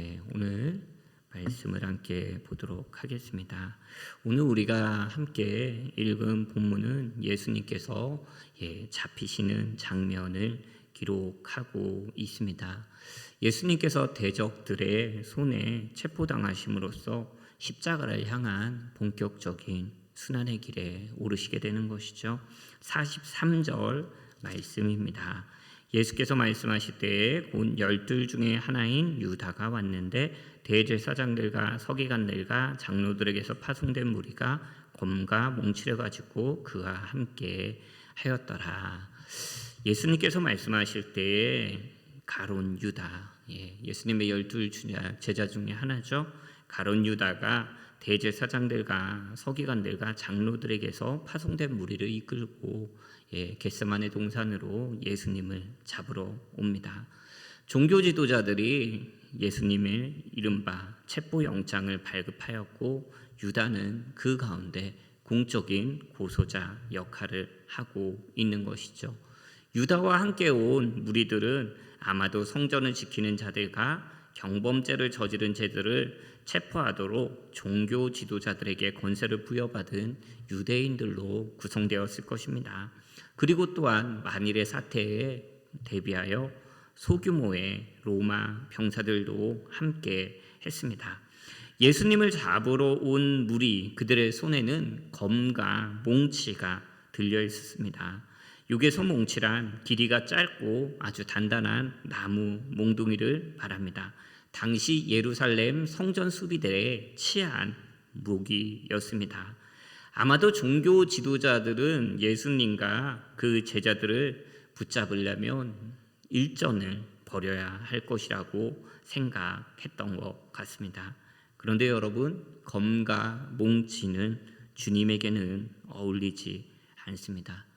예, 오늘 말씀을 함께 보도록 하겠습니다. 오늘 우리가 함께 읽은 본문은 예수님께서 예, 잡히시는 장면을 기록하고 있습니다. 예수님께서 대적들의 손에 체포당하심으로써 십자가를 향한 본격적인 순환의 길에 오르시게 되는 것이죠. 43절 말씀입니다. 예수께서 말씀하실 때에 곧 열둘 중에 하나인 유다가 왔는데 대제사장들과 서기관들과 장로들에게서 파송된 무리가 검과 몽치려 가지고 그와 함께 하였더라. 예수님께서 말씀하실 때에 가론 유다, 예, 예수님의 열둘 제자 중에 하나죠. 가론 유다가 대제사장들과 서기관들과 장로들에게서 파송된 무리를 이끌고 예, 겟세만의 동산으로 예수님을 잡으러 옵니다. 종교 지도자들이 예수님의 이른바 체포 영장을 발급하였고 유다는 그 가운데 공적인 고소자 역할을 하고 있는 것이죠. 유다와 함께 온 무리들은 아마도 성전을 지키는 자들과 경범죄를 저지른 자들을 체포하도록 종교 지도자들에게 권세를 부여받은 유대인들로 구성되었을 것입니다. 그리고 또한 만일의 사태에 대비하여 소규모의 로마 병사들도 함께 했습니다. 예수님을 잡으러 온 무리 그들의 손에는 검과 몽치가 들려 있었습니다. 육에서 몽치란 길이가 짧고 아주 단단한 나무 몽둥이를 말합니다. 당시 예루살렘 성전 수비대의 치안 무기였습니다. 아마도 종교 지도자들은 예수님과 그 제자들을 붙잡으려면 일전을 벌여야 할 것이라고 생각했던 것 같습니다. 그런데 여러분, 검과 몽치는 주님에게는 어울리지 않습니다.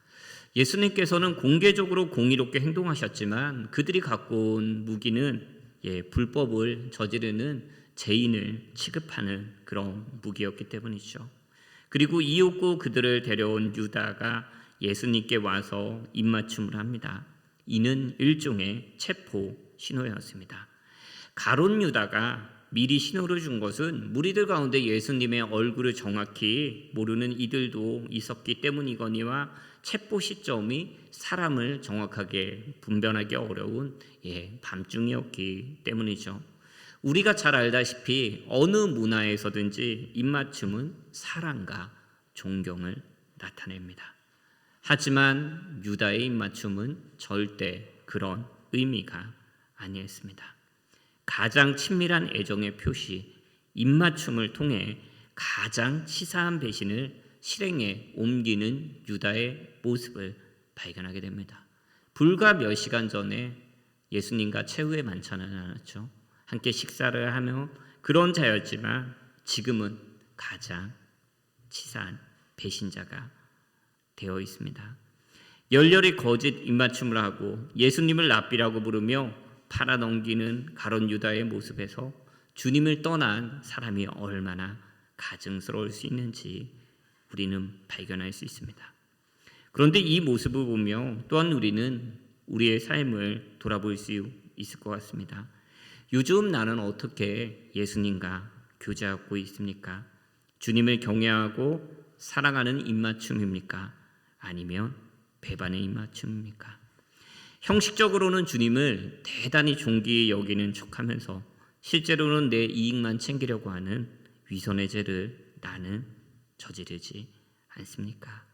예수님께서는 공개적으로 공의롭게 행동하셨지만 그들이 갖고 온 무기는 예, 불법을 저지르는 죄인을 취급하는 그런 무기였기 때문이죠. 그리고 이윽고 그들을 데려온 유다가 예수님께 와서 입맞춤을 합니다. 이는 일종의 체포 신호였습니다. 가론 유다가 미리 신호를 준 것은 무리들 가운데 예수님의 얼굴을 정확히 모르는 이들도 있었기 때문이거니와 체포 시점이 사람을 정확하게 분별하기 어려운 예, 밤중이었기 때문이죠. 우리가 잘 알다시피 어느 문화에서든지 입맞춤은 사랑과 존경을 나타냅니다. 하지만 유다의 입맞춤은 절대 그런 의미가 아니었습니다. 가장 친밀한 애정의 표시, 입맞춤을 통해 가장 치사한 배신을 실행에 옮기는 유다의 모습을 발견하게 됩니다. 불과 몇 시간 전에 예수님과 최후의 만찬을 나눴죠. 함께 식사를 하며 그런 자였지만 지금은 가장 치사한 배신자가 되어 있습니다. 열렬히 거짓 입맞춤을 하고 예수님을 랍비라고 부르며 팔아넘기는 가론 유다의 모습에서 주님을 떠난 사람이 얼마나 가증스러울 수 있는지 우리는 발견할 수 있습니다. 그런데 이 모습을 보며 또한 우리는 우리의 삶을 돌아볼 수 있을 것 같습니다. 요즘 나는 어떻게 예수님과 교제하고 있습니까? 주님을 경외하고 사랑하는 입맞춤입니까? 아니면 배반의 입맞춤입니까? 형식적으로는 주님을 대단히 존귀히 여기는 척하면서 실제로는 내 이익만 챙기려고 하는 위선의 죄를 나는 저지르지 않습니까?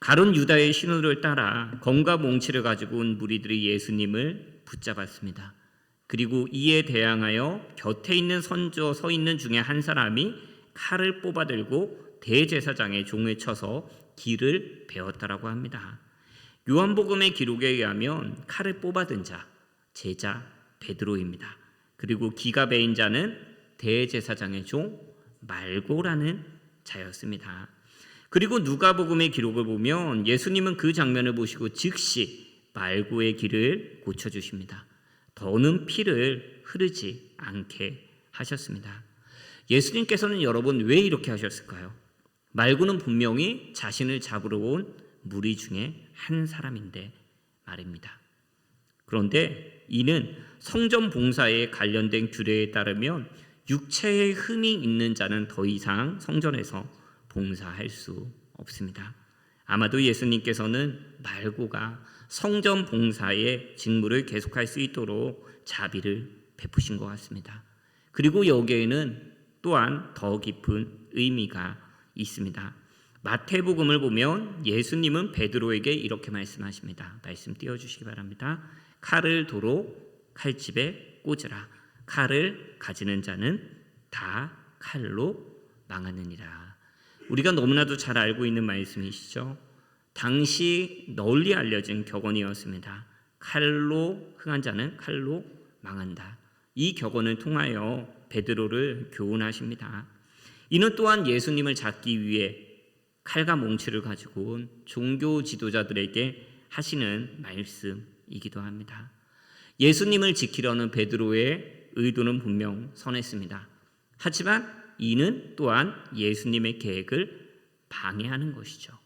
가론 유다의 신호를 따라 검과 몽치를 가지고 온 무리들이 예수님을 붙잡았습니다. 그리고 이에 대항하여 곁에 있는 선조 서 있는 중에 한 사람이 칼을 뽑아들고 대제사장의 종에 쳐서 길을 베었다라고 합니다. 요한복음의 기록에 의하면 칼을 뽑아든 자 제자 베드로입니다. 그리고 기가 베인 자는 대제사장의 종 말고라는 자였습니다. 그리고 누가복음의 기록을 보면 예수님은 그 장면을 보시고 즉시 말고의 길을 고쳐 주십니다. 더는 피를 흐르지 않게 하셨습니다. 예수님께서는 여러분 왜 이렇게 하셨을까요? 말고는 분명히 자신을 잡으러 온 무리 중에 한 사람인데 말입니다. 그런데 이는 성전 봉사에 관련된 규례에 따르면 육체에 흠이 있는 자는 더 이상 성전에서 봉사할 수 없습니다. 아마도 예수님께서는 말고가 성전 봉사의 직무를 계속할 수 있도록 자비를 베푸신 것 같습니다. 그리고 여기에는 또한 더 깊은 의미가 있습니다. 마태복음을 보면 예수님은 베드로에게 이렇게 말씀하십니다. 말씀 띄워 주시기 바랍니다. 칼을 도로 칼집에 꽂으라. 칼을 가지는 자는 다 칼로 망하느니라. 우리가 너무나도 잘 알고 있는 말씀이시죠. 당시 널리 알려진 격언이었습니다. 칼로 흥한 자는 칼로 망한다. 이 격언을 통하여 베드로를 교훈하십니다. 이는 또한 예수님을 잡기 위해 칼과 몽치를 가지고 온 종교 지도자들에게 하시는 말씀이기도 합니다. 예수님을 지키려는 베드로의 의도는 분명 선했습니다. 하지만 이는 또한 예수님의 계획을 방해하는 것이죠.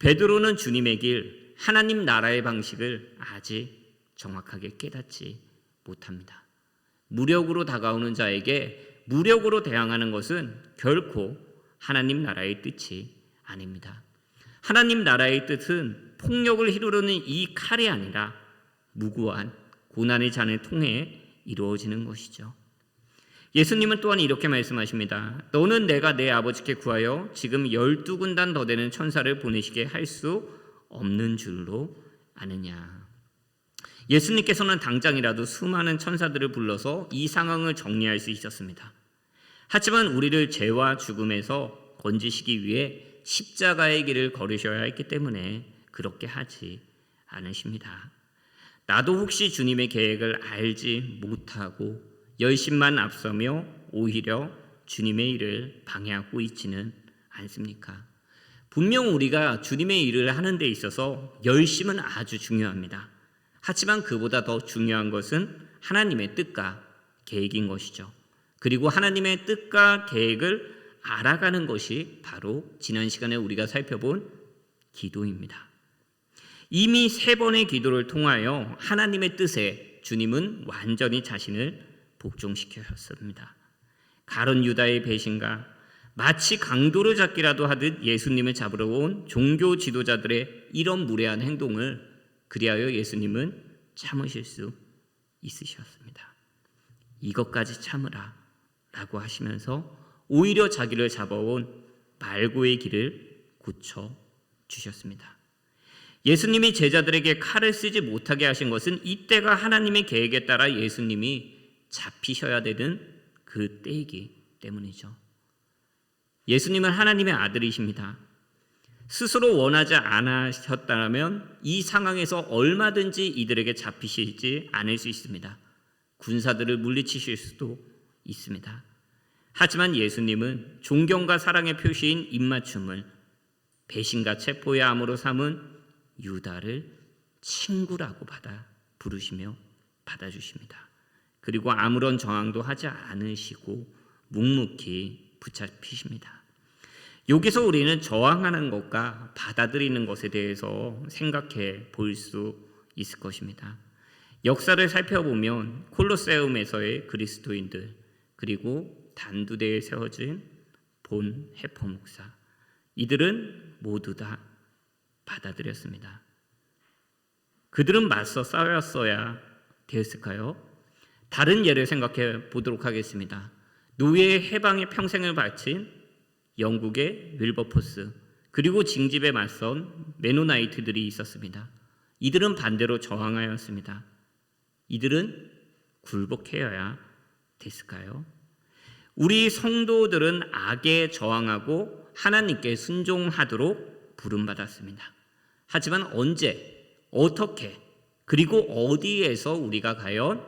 베드로는 주님의 길, 하나님 나라의 방식을 아직 정확하게 깨닫지 못합니다. 무력으로 다가오는 자에게 무력으로 대항하는 것은 결코 하나님 나라의 뜻이 아닙니다. 하나님 나라의 뜻은 폭력을 휘두르는 이 칼이 아니라 무고한 고난의 잔을 통해 이루어지는 것이죠. 예수님은 또한 이렇게 말씀하십니다. 너는 내가 내 아버지께 구하여 지금 열두 군단 더 되는 천사를 보내시게 할 수 없는 줄로 아느냐. 예수님께서는 당장이라도 수많은 천사들을 불러서 이 상황을 정리할 수 있었습니다. 하지만 우리를 죄와 죽음에서 건지시기 위해 십자가의 길을 걸으셔야 했기 때문에 그렇게 하지 않으십니다. 나도 혹시 주님의 계획을 알지 못하고 열심만 앞서며 오히려 주님의 일을 방해하고 있지는 않습니까? 분명 우리가 주님의 일을 하는 데 있어서 열심은 아주 중요합니다. 하지만 그보다 더 중요한 것은 하나님의 뜻과 계획인 것이죠. 그리고 하나님의 뜻과 계획을 알아가는 것이 바로 지난 시간에 우리가 살펴본 기도입니다. 이미 세 번의 기도를 통하여 하나님의 뜻에 주님은 완전히 자신을 복종시켰습니다. 가론 유다의 배신과 마치 강도를 잡기라도 하듯 예수님을 잡으러 온 종교 지도자들의 이런 무례한 행동을 그리하여 예수님은 참으실 수 있으셨습니다. 이것까지 참으라 라고 하시면서 오히려 자기를 잡아온 말고의 길을 고쳐 주셨습니다. 예수님이 제자들에게 칼을 쓰지 못하게 하신 것은 이때가 하나님의 계획에 따라 예수님이 잡히셔야 되는 그 때이기 때문이죠. 예수님은 하나님의 아들이십니다. 스스로 원하지 않으셨다면 이 상황에서 얼마든지 이들에게 잡히시지 않을 수 있습니다. 군사들을 물리치실 수도 있습니다. 하지만 예수님은 존경과 사랑의 표시인 입맞춤을 배신과 체포의 암으로 삼은 유다를 친구라고 받아 부르시며 받아주십니다. 그리고 아무런 저항도 하지 않으시고 묵묵히 붙잡히십니다. 여기서 우리는 저항하는 것과 받아들이는 것에 대해서 생각해 볼 수 있을 것입니다. 역사를 살펴보면 콜로세움에서의 그리스도인들 그리고 단두대에 세워진 본 해포 목사 이들은 모두 다 받아들였습니다. 그들은 맞서 싸웠어야 되었을까요? 다른 예를 생각해 보도록 하겠습니다. 노예의 해방에 평생을 바친 영국의 윌버포스 그리고 징집에 맞선 메노나이트들이 있었습니다. 이들은 반대로 저항하였습니다. 이들은 굴복해야 됐을까요? 우리 성도들은 악에 저항하고 하나님께 순종하도록 부름받았습니다. 하지만 언제, 어떻게, 그리고 어디에서 우리가 과연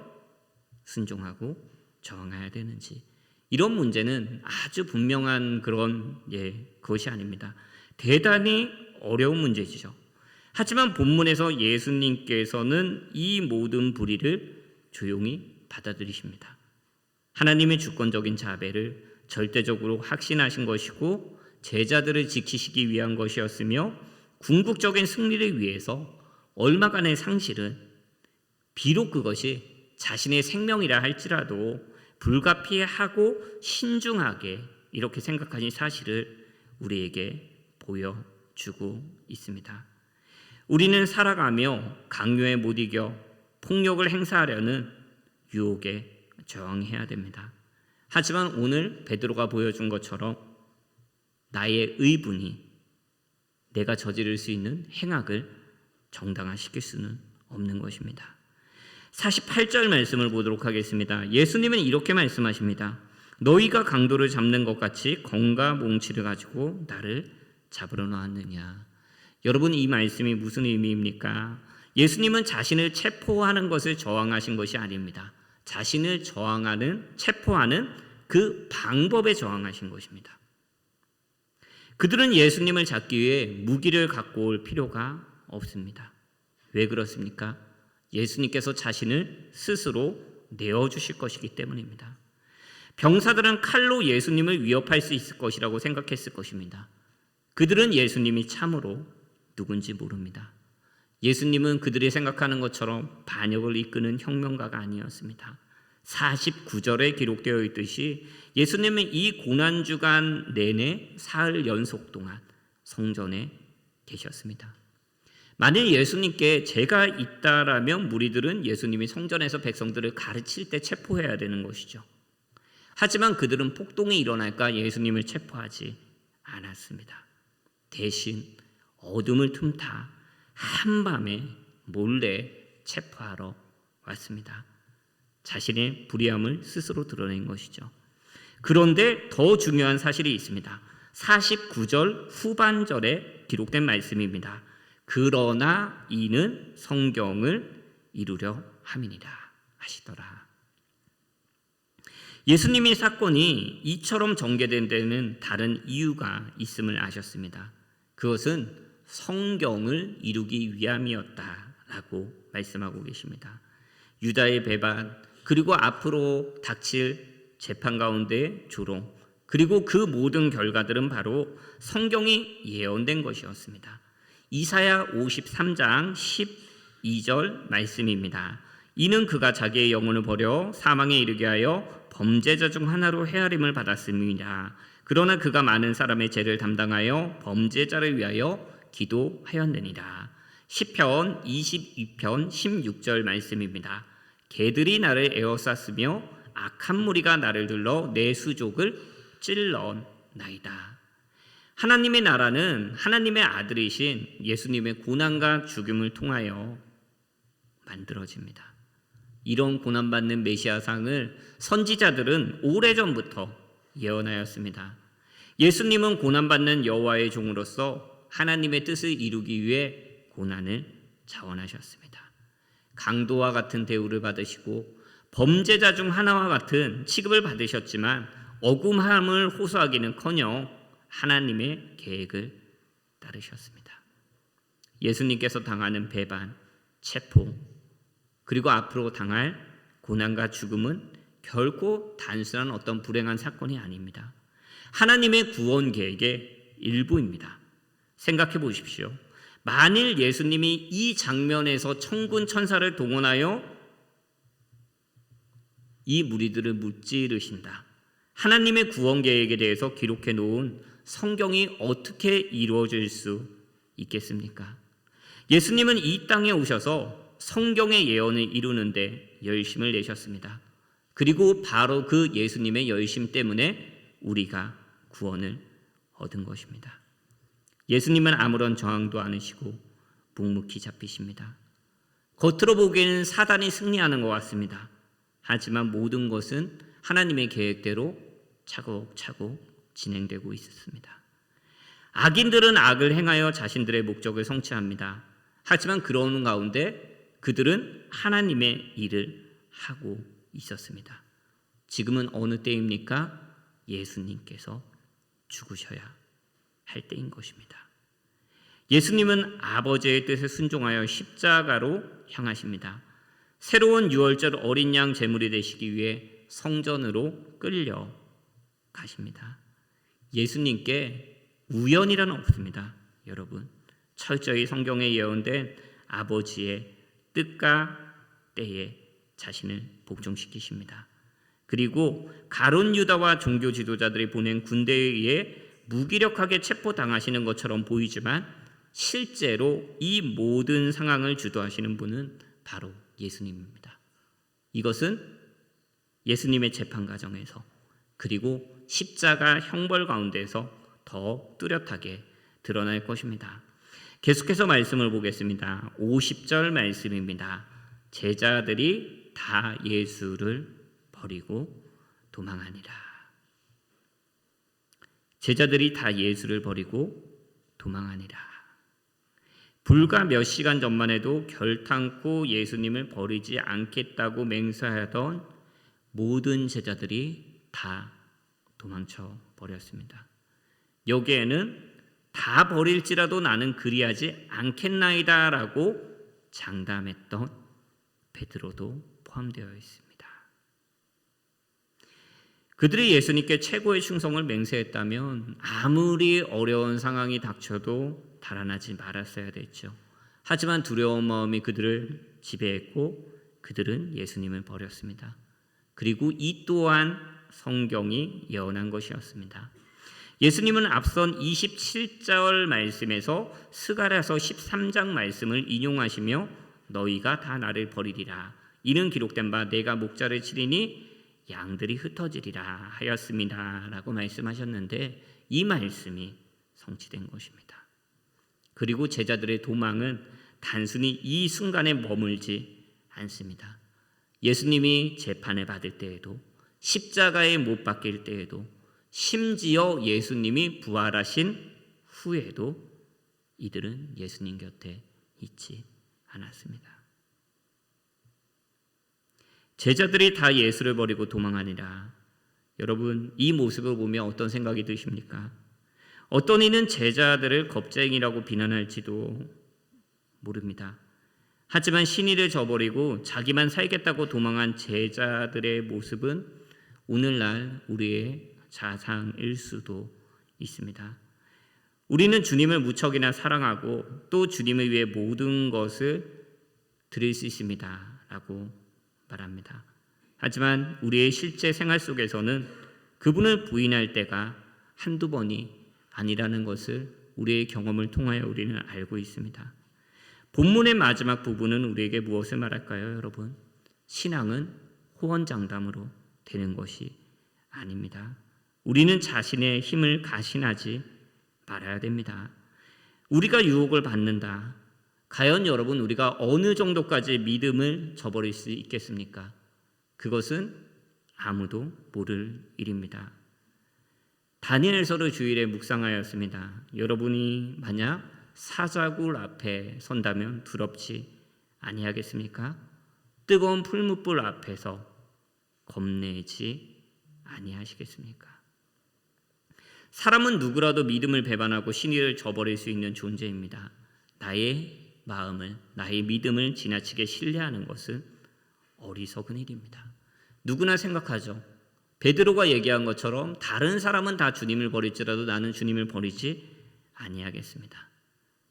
순종하고 저항해야 되는지 이런 문제는 아주 분명한 그런 예, 그것이 아닙니다. 대단히 어려운 문제지죠. 하지만 본문에서 예수님께서는 이 모든 불의를 조용히 받아들이십니다. 하나님의 주권적인 자배를 절대적으로 확신하신 것이고 제자들을 지키시기 위한 것이었으며 궁극적인 승리를 위해서 얼마간의 상실은 비록 그것이 자신의 생명이라 할지라도 불가피하고 신중하게 이렇게 생각하신 사실을 우리에게 보여주고 있습니다. 우리는 살아가며 강요에 못 이겨 폭력을 행사하려는 유혹에 저항해야 됩니다. 하지만 오늘 베드로가 보여준 것처럼 나의 의분이 내가 저지를 수 있는 행악을 정당화시킬 수는 없는 것입니다. 48절 말씀을 보도록 하겠습니다. 예수님은 이렇게 말씀하십니다. 너희가 강도를 잡는 것 같이 검과 몽치를 가지고 나를 잡으러 나왔느냐. 여러분 이 말씀이 무슨 의미입니까? 예수님은 자신을 체포하는 것을 저항하신 것이 아닙니다. 자신을 저항하는 체포하는 그 방법에 저항하신 것입니다. 그들은 예수님을 잡기 위해 무기를 갖고 올 필요가 없습니다. 왜 그렇습니까? 예수님께서 자신을 스스로 내어 주실 것이기 때문입니다. 병사들은 칼로 예수님을 위협할 수 있을 것이라고 생각했을 것입니다. 그들은 예수님이 참으로 누군지 모릅니다. 예수님은 그들이 생각하는 것처럼 반역을 이끄는 혁명가가 아니었습니다. 49절에 기록되어 있듯이 예수님은 이 고난 주간 내내 사흘 연속 동안 성전에 계셨습니다. 만일 예수님께 제가 있다라면 무리들은 예수님이 성전에서 백성들을 가르칠 때 체포해야 되는 것이죠. 하지만 그들은 폭동이 일어날까 예수님을 체포하지 않았습니다. 대신 어둠을 틈타 한밤에 몰래 체포하러 왔습니다. 자신의 불의함을 스스로 드러낸 것이죠. 그런데 더 중요한 사실이 있습니다. 49절 후반절에 기록된 말씀입니다. 그러나 이는 성경을 이루려 함이니라 하시더라. 예수님의 사건이 이처럼 전개된 데는 다른 이유가 있음을 아셨습니다. 그것은 성경을 이루기 위함이었다라고 말씀하고 계십니다. 유다의 배반 그리고 앞으로 닥칠 재판 가운데 조롱 그리고 그 모든 결과들은 바로 성경이 예언된 것이었습니다. 이사야 53장 12절 말씀입니다. 이는 그가 자기의 영혼을 버려 사망에 이르게 하여 범죄자 중 하나로 헤아림을 받았습니다. 그러나 그가 많은 사람의 죄를 담당하여 범죄자를 위하여 기도하였느니라. 시편 22편 16절 말씀입니다. 개들이 나를 에워쌌으며 악한 무리가 나를 둘러 내 수족을 찔러나이다. 하나님의 나라는 하나님의 아들이신 예수님의 고난과 죽음을 통하여 만들어집니다. 이런 고난받는 메시아상을 선지자들은 오래전부터 예언하였습니다. 예수님은 고난받는 여호와의 종으로서 하나님의 뜻을 이루기 위해 고난을 자원하셨습니다. 강도와 같은 대우를 받으시고 범죄자 중 하나와 같은 취급을 받으셨지만 억울함을 호소하기는커녕 하나님의 계획을 따르셨습니다. 예수님께서 당하는 배반, 체포, 그리고 앞으로 당할 고난과 죽음은 결코 단순한 어떤 불행한 사건이 아닙니다. 하나님의 구원 계획의 일부입니다. 생각해 보십시오. 만일 예수님이 이 장면에서 천군 천사를 동원하여 이 무리들을 무찌르신다. 하나님의 구원 계획에 대해서 기록해 놓은 성경이 어떻게 이루어질 수 있겠습니까? 예수님은 이 땅에 오셔서 성경의 예언을 이루는데 열심을 내셨습니다. 그리고 바로 그 예수님의 열심 때문에 우리가 구원을 얻은 것입니다. 예수님은 아무런 저항도 않으시고 묵묵히 잡히십니다. 겉으로 보기에는 사단이 승리하는 것 같습니다. 하지만 모든 것은 하나님의 계획대로 차곡차곡 진행되고 있었습니다. 악인들은 악을 행하여 자신들의 목적을 성취합니다. 하지만 그러는 가운데 그들은 하나님의 일을 하고 있었습니다. 지금은 어느 때입니까? 예수님께서 죽으셔야 할 때인 것입니다. 예수님은 아버지의 뜻에 순종하여 십자가로 향하십니다. 새로운 유월절 어린 양 제물이 되시기 위해 성전으로 끌려 가십니다. 예수님께 우연이라는 없습니다. 여러분 철저히 성경에 예언된 아버지의 뜻과 때에 자신을 복종시키십니다. 그리고 가론 유다와 종교 지도자들이 보낸 군대에 의해 무기력하게 체포당하시는 것처럼 보이지만 실제로 이 모든 상황을 주도하시는 분은 바로 예수님입니다. 이것은 예수님의 재판 과정에서 그리고 십자가 형벌 가운데서 더 뚜렷하게 드러날 것입니다. 계속해서 말씀을 보겠습니다. 50절 말씀입니다. 제자들이 다 예수를 버리고 도망하니라. 제자들이 다 예수를 버리고 도망하니라. 불과 몇 시간 전만 해도 결탄코 예수님을 버리지 않겠다고 맹세하던 모든 제자들이 다 도망쳐 버렸습니다. 여기에는 다 버릴지라도 나는 그리하지 않겠나이다라고 장담했던 베드로도 포함되어 있습니다. 그들이 예수님께 최고의 충성을 맹세했다면 아무리 어려운 상황이 닥쳐도 달아나지 말았어야 됐죠. 하지만 두려운 마음이 그들을 지배했고 그들은 예수님을 버렸습니다. 그리고 이 또한 성경이 예언한 것이었습니다. 예수님은 앞선 27절 말씀에서 스가랴서 13장 말씀을 인용하시며 너희가 다 나를 버리리라 이는 기록된 바 내가 목자를 치리니 양들이 흩어지리라 하였습니다라고 말씀하셨는데 이 말씀이 성취된 것입니다. 그리고 제자들의 도망은 단순히 이 순간에 머물지 않습니다. 예수님이 재판을 받을 때에도 십자가에 못 박힐 때에도 심지어 예수님이 부활하신 후에도 이들은 예수님 곁에 있지 않았습니다. 제자들이 다 예수를 버리고 도망하니라. 여러분, 이 모습을 보며 어떤 생각이 드십니까? 어떤 이는 제자들을 겁쟁이라고 비난할지도 모릅니다. 하지만 신의를 저버리고 자기만 살겠다고 도망한 제자들의 모습은 오늘날 우리의 자상일 수도 있습니다. 우리는 주님을 무척이나 사랑하고 또 주님을 위해 모든 것을 드릴 수 있습니다. 라고 말합니다. 하지만 우리의 실제 생활 속에서는 그분을 부인할 때가 한두 번이 아니라는 것을 우리의 경험을 통하여 우리는 알고 있습니다. 본문의 마지막 부분은 우리에게 무엇을 말할까요, 여러분? 신앙은 호언장담으로 되는 것이 아닙니다. 우리는 자신의 힘을 가신하지 말아야 됩니다. 우리가 유혹을 받는다. 과연 여러분 우리가 어느 정도까지 믿음을 저버릴 수 있겠습니까? 그것은 아무도 모를 일입니다. 다니엘서를 주일에 묵상하였습니다. 여러분이 만약 사자굴 앞에 선다면 두렵지 아니하겠습니까? 뜨거운 풀무불 앞에서 겁내지 아니하시겠습니까? 사람은 누구라도 믿음을 배반하고 신의를 저버릴 수 있는 존재입니다. 나의 마음을 나의 믿음을 지나치게 신뢰하는 것은 어리석은 일입니다. 누구나 생각하죠. 베드로가 얘기한 것처럼 다른 사람은 다 주님을 버릴지라도 나는 주님을 버리지 아니하겠습니다.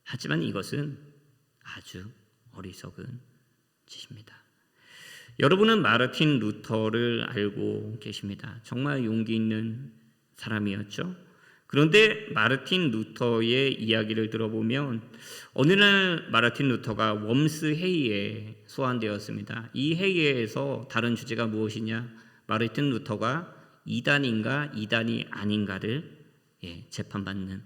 하지만 이것은 아주 어리석은 짓입니다. 여러분은 마르틴 루터를 알고 계십니다. 정말 용기 있는 사람이었죠. 그런데 마르틴 루터의 이야기를 들어보면 어느 날 마르틴 루터가 웜스 회의에 소환되었습니다. 이 회의에서 다른 주제가 무엇이냐? 마르틴 루터가 이단인가 이단이 아닌가를 예, 재판받는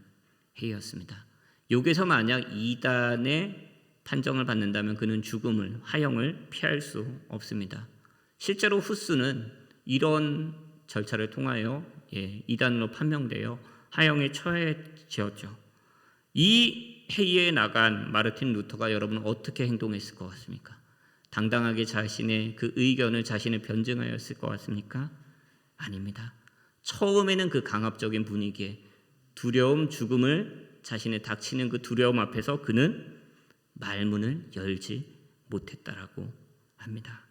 회의였습니다. 여기서 만약 이단의 판정을 받는다면 그는 죽음을 화형을 피할 수 없습니다. 실제로 후스는 이런 절차를 통하여 예, 이단으로 판명되어 하형에 처해지었죠. 이 회의에 나간 마르틴 루터가 여러분 어떻게 행동했을 것 같습니까? 당당하게 자신의 그 의견을 자신을 변증하였을 것 같습니까? 아닙니다. 처음에는 그 강압적인 분위기에 두려움, 죽음을 자신의 닥치는 그 두려움 앞에서 그는 말문을 열지 못했다라고 합니다.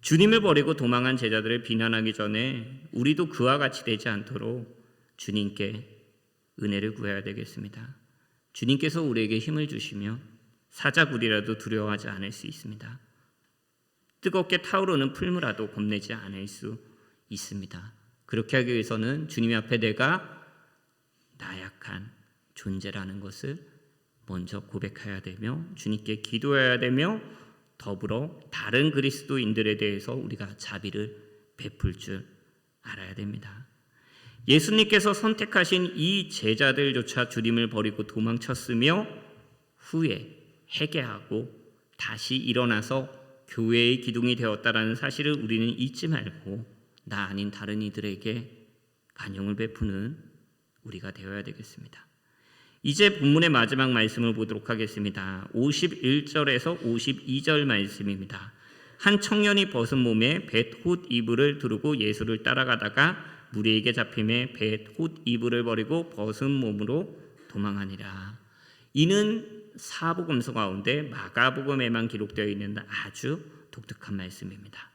주님을 버리고 도망한 제자들을 비난하기 전에 우리도 그와 같이 되지 않도록 주님께 은혜를 구해야 되겠습니다. 주님께서 우리에게 힘을 주시며 사자굴이라도 두려워하지 않을 수 있습니다. 뜨겁게 타오르는 풀무라도 겁내지 않을 수 있습니다. 그렇게 하기 위해서는 주님 앞에 내가 나약한 존재라는 것을 먼저 고백해야 되며 주님께 기도해야 되며 더불어 다른 그리스도인들에 대해서 우리가 자비를 베풀 줄 알아야 됩니다. 예수님께서 선택하신 이 제자들조차 주님을 버리고 도망쳤으며 후에 회개하고 다시 일어나서 교회의 기둥이 되었다라는 사실을 우리는 잊지 말고 나 아닌 다른 이들에게 간용을 베푸는 우리가 되어야 되겠습니다. 이제 본문의 마지막 말씀을 보도록 하겠습니다. 51절에서 52절 말씀입니다. 한 청년이 벗은 몸에 벳홑 이불을 두르고 예수를 따라가다가 무리에게 잡힘에 벳홑 이불을 버리고 벗은 몸으로 도망하니라. 이는 사복음서 가운데 마가복음에만 기록되어 있는 아주 독특한 말씀입니다.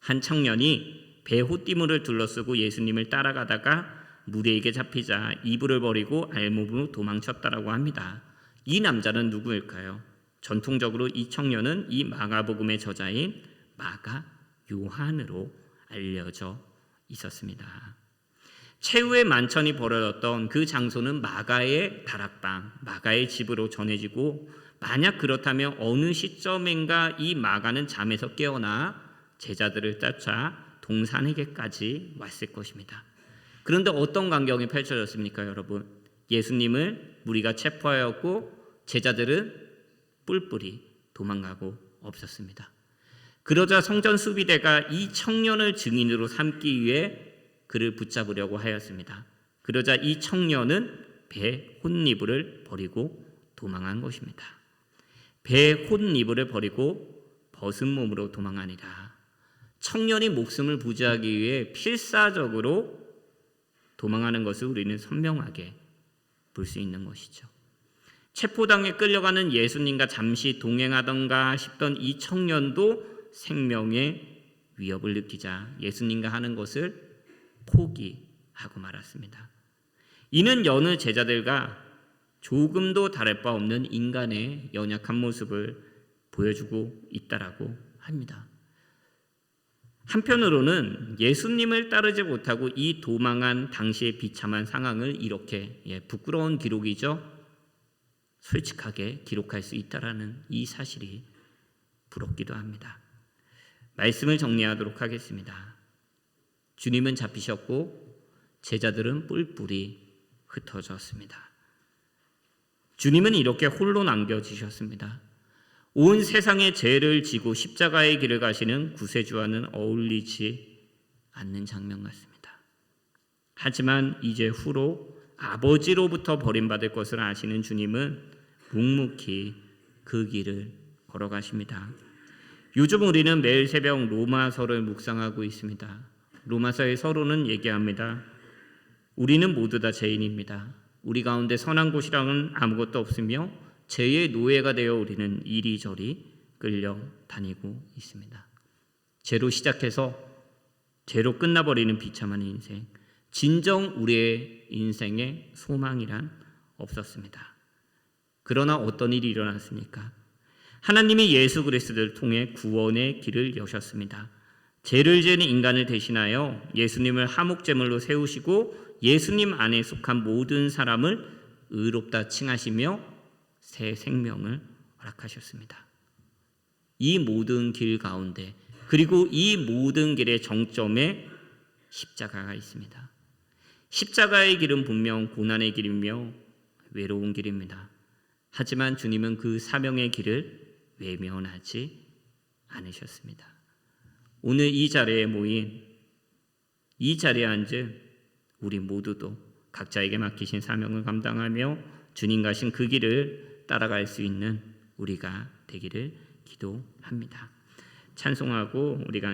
한 청년이 배호띠물을 둘러쓰고 예수님을 따라가다가 무리에게 잡히자 이불을 버리고 알몸으로 도망쳤다라고 합니다. 이 남자는 누구일까요? 전통적으로 이 청년은 이 마가복음의 저자인 마가 요한으로 알려져 있었습니다. 최후의 만천이 벌어졌던 그 장소는 마가의 다락방, 마가의 집으로 전해지고 만약 그렇다면 어느 시점인가 이 마가는 잠에서 깨어나 제자들을 쫓아 동산에게까지 왔을 것입니다. 그런데 어떤 광경이 펼쳐졌습니까, 여러분? 예수님을 무리가 체포하였고 제자들은 뿔뿔이 도망가고 없었습니다. 그러자 성전 수비대가 이 청년을 증인으로 삼기 위해 그를 붙잡으려고 하였습니다. 그러자 이 청년은 배 혼니불을 버리고 도망한 것입니다. 배 혼니불을 버리고 벗은 몸으로 도망하니라. 청년이 목숨을 부지하기 위해 필사적으로 도망하는 것을 우리는 선명하게 볼 수 있는 것이죠. 체포당에 끌려가는 예수님과 잠시 동행하던가 싶던 이 청년도 생명의 위협을 느끼자 예수님과 하는 것을 포기하고 말았습니다. 이는 여느 제자들과 조금도 다를 바 없는 인간의 연약한 모습을 보여주고 있다라고 합니다. 한편으로는 예수님을 따르지 못하고 이 도망한 당시의 비참한 상황을 이렇게 예, 부끄러운 기록이죠. 솔직하게 기록할 수 있다라는 이 사실이 부럽기도 합니다. 말씀을 정리하도록 하겠습니다. 주님은 잡히셨고 제자들은 뿔뿔이 흩어졌습니다. 주님은 이렇게 홀로 남겨지셨습니다. 온 세상의 죄를 지고 십자가의 길을 가시는 구세주와는 어울리지 않는 장면 같습니다. 하지만 이제 후로 아버지로부터 버림받을 것을 아시는 주님은 묵묵히 그 길을 걸어가십니다. 요즘 우리는 매일 새벽 로마서를 묵상하고 있습니다. 로마서의 서로는 얘기합니다. 우리는 모두 다 죄인입니다. 우리 가운데 선한 곳이랑은 아무것도 없으며 죄의 노예가 되어 우리는 이리저리 끌려 다니고 있습니다. 죄로 시작해서 죄로 끝나버리는 비참한 인생. 진정 우리의 인생에 소망이란 없었습니다. 그러나 어떤 일이 일어났습니까? 하나님이 예수 그리스도를 통해 구원의 길을 여셨습니다. 죄를 지은 인간을 대신하여 예수님을 하목제물로 세우시고 예수님 안에 속한 모든 사람을 의롭다 칭하시며 새 생명을 허락하셨습니다. 이 모든 길 가운데 그리고 이 모든 길의 정점에 십자가가 있습니다. 십자가의 길은 분명 고난의 길이며 외로운 길입니다. 하지만 주님은 그 사명의 길을 외면하지 않으셨습니다. 오늘 이 자리에 모인 이 자리에 앉은 우리 모두도 각자에게 맡기신 사명을 감당하며 주님 가신 그 길을 따라갈 수 있는 우리가 되기를 기도합니다. 찬송하고 우리가